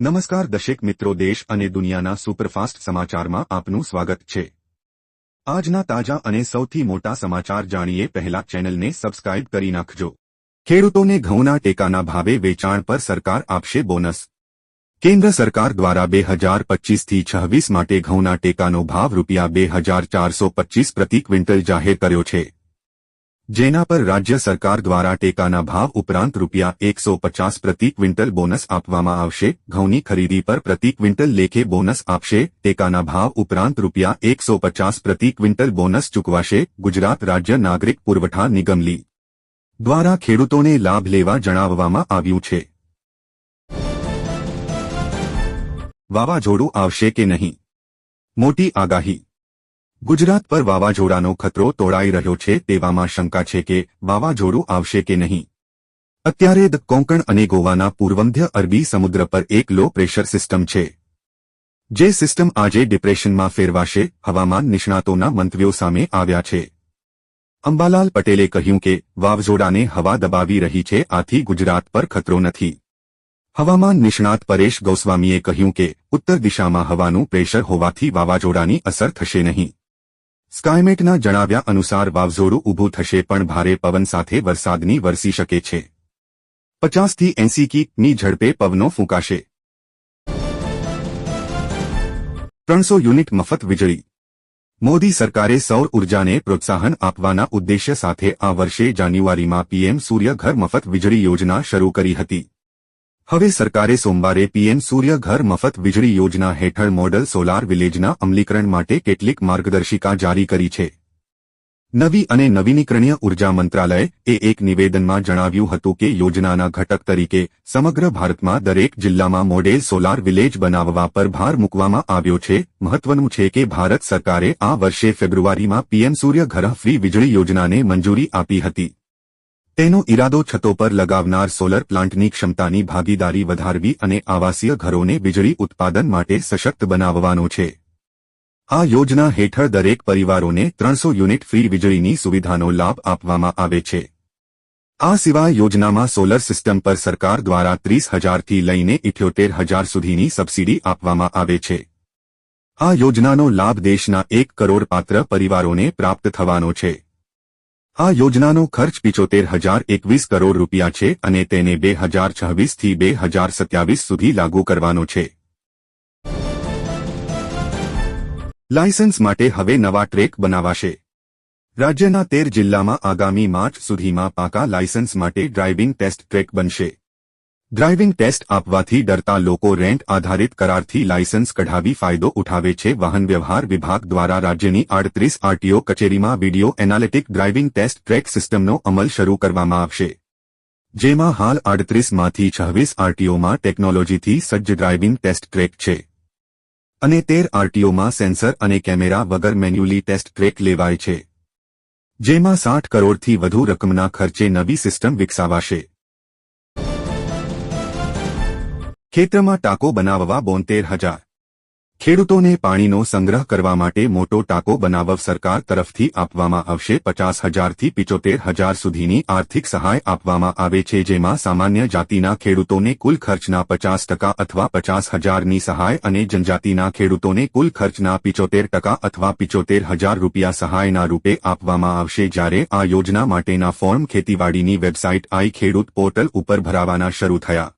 નમસ્કાર દશેક મિત્રો દેશ અને દુનિયાના સુપરફાસ્ટ સમાચારમાં આપનું સ્વાગત છે. આજના તાજા અને સૌથી મોટા સમાચાર જાણીએ પહેલા ચેનલને સબસ્ક્રાઇબ કરી નાખજો. ખેડૂતોને ઘઉંના ટેકાના ભાવે વેચાણ પર સરકાર આપશે બોનસ. કેન્દ્ર સરકાર દ્વારા બે હજાર પચીસથી છવ્વીસ માટે ઘઉંના ટેકાનો ભાવ રૂપિયા બે હજાર ચારસો પચીસ પ્રતિ ક્વિન્ટલ જાહેર કર્યો છે. જેના પર રાજ્ય સરકાર દ્વારા ટેકાના ભાવ ઉપરાંત રૂપિયા એકસો પચાસ પ્રતિ ક્વિન્ટલ બોનસ આપવામાં આવશે, ઘઉંની ખરીદી પર પ્રતિ ક્વિન્ટલ લેખે બોનસ આપશે, ટેકાના ભાવ ઉપરાંત રૂપિયા એકસો પચાસ પ્રતિ ક્વિન્ટલ બોનસ ચૂકવાશે, ગુજરાત રાજ્ય નાગરિક પુરવઠા નિગમલી દ્વારા ખેડૂતોને લાભ લેવા જણાવવામાં આવ્યું છે. વાવાઝોડું આવશે કે નહીં? મોટી આગાહી ગુજરાત પર વાવાઝોડાનો ખતરો તોડાઈ રહ્યો છે તેવામાં શંકા છે કે વાવાઝોડું આવશે કે નહીં. અત્યારે દ કોંકણ અને ગોવાના પૂર્વમધ્ય અરબી સમુદ્ર પર એક લો પ્રેશર સિસ્ટમ છે. જે સિસ્ટમ આજે ડિપ્રેશનમાં ફેરવાશે, હવામાન નિષ્ણાતોના મંતવ્યો સામે આવ્યા છે. અંબાલાલ પટેલે કહ્યું કે વાવઝોડાને હવા દબાવી રહી છે, આથી ગુજરાત પર ખતરો નથી. હવામાન નિષ્ણાત પરેશ ગોસ્વામીએ કહ્યું કે, ઉત્તર દિશામાં હવાનું પ્રેશર હોવાથી વાવાઝોડાની અસર થશે નહીં. સ્કાયમેટના જણાવ્યા અનુસાર વાવઝોડું ઊભું થશે પણ ભારે પવન સાથે વરસાદની વરસી શકે છે. પચાસથી એંસી કિમી ઝડપે પવનો ફૂંકાશે. ત્રણસો યુનિટ મફત વીજળી. મોદી સરકારે સૌર ઉર્જાને પ્રોત્સાહન આપવાના ઉદ્દેશ્ય સાથે આ વર્ષે જાન્યુઆરીમાં પીએમ સૂર્ય ઘર મફત વીજળી યોજના શરૂ કરી હતી. હવે સરકારે સોમવારે પીએમ સૂર્ય ઘર મફત વીજળી યોજના હેઠળ મોડલ સોલાર વિલેજના અમલીકરણ માટે કેટલીક માર્ગદર્શિકા જારી કરી છે. નવી અને નવીનીકરણીય ઊર્જા મંત્રાલય એ એક નિવેદનમાં જણાવ્યું હતું કે યોજનાના ઘટક તરીકે સમગ્ર ભારતમાં દરેક જિલ્લામાં મોડેલ સોલાર વિલેજ બનાવવા પર ભાર મૂકવામાં આવ્યો છે. મહત્વનું છે કે ભારત સરકારે આ વર્ષે ફેબ્રુઆરીમાં પીએમ સૂર્ય ઘર ફ્રી વીજળી યોજનાને મંજૂરી આપી હતી. તેનો ઇરાદો છતો પર લગાવનાર સોલર પ્લાન્ટની ક્ષમતાની ભાગીદારી વધારવી અને આવાસીય ઘરોને વીજળી ઉત્પાદન માટે સશક્ત બનાવવાનો છે. આ યોજના હેઠળ દરેક પરિવારોને ત્રણસો યુનિટ ફ્રી વીજળીની સુવિધાનો લાભ આપવામાં આવે છે. આ સિવાય યોજનામાં સોલર સિસ્ટમ પર સરકાર દ્વારા ત્રીસ હજારથી લઈને ઇઠ્યોતેર હજાર સુધીની સબસિડી આપવામાં આવે છે. આ યોજનાનો લાભ દેશના એક કરોડ પાત્ર પરિવારોને પ્રાપ્ત થવાનો છે. આ યોજનાનો ખર્ચ પિચોતેર હજાર એકવીસ કરોડ રૂપિયા છે અને તેને બે હજાર છવ્વીસથી બે હજાર સત્યાવીસ સુધી લાગુ કરવાનો છે. લાયસન્સ માટે હવે નવા ટ્રેક બનાવાશે. રાજ્યના તેર જિલ્લામાં આગામી માર્ચ સુધીમાં પાકા લાયસન્સ માટે ડ્રાઇવિંગ ટેસ્ટ ટ્રેક બનશે. ડ્રાઇવિંગ ટેસ્ટ આપવાથી ડરતા લોકો રેન્ટ આધારિત કરારથી લાયસન્સ કઢાવી ફાયદો ઉઠાવે છે. વાહન વ્યવહાર વિભાગ દ્વારા રાજ્યની આડત્રીસ આરટીઓ કચેરીમાં video analytic driving test track સિસ્ટમનો અમલ શરૂ કરવામાં આવશે. જેમાં હાલ આડત્રીસમાંથી છવ્વીસ આરટીઓમાં ટેકનોલોજીથી સજ્જ ડ્રાઇવિંગ ટેસ્ટ ટ્રેક છે. અને તેર આરટીઓમાં સેન્સર અને કેમેરા વગર મેન્યુઅલી ટેસ્ટ ટ્રેક લેવાય છે. જેમાં સાઠ કરોડથી વધુ રકમના ખર્ચે નવી સિસ્ટમ વિકસાવાશે. ખેતરમાં ટાંકો બનાવવા બોતેર હજાર. ખેડૂતોને પાણીનો સંગ્રહ કરવા માટે મોટો ટાંકો બનાવવ સરકાર તરફથી આપવામાં આવશે પચાસ હજારથી પિચોતેર હજાર સુધીની આર્થિક સહાય આપવામાં આવે છે જેમાં સામાન્ય જાતિના ખેડૂતોને કુલ ખર્ચના પચાસ ટકા અથવા પચાસ હજારની સહાય અને જનજાતિના ખેડૂતોને કુલ ખર્ચના પિચોતેર ટકા અથવા પિચોતેર હજાર રૂપિયા સહાયના રૂપે આપવામાં આવશે જ્યારે આ યોજના માટેના ફોર્મ ખેતીવાડીની વેબસાઇટ આઈ ખેડૂત પોર્ટલ ઉપર ભરાવાના શરૂ થયા.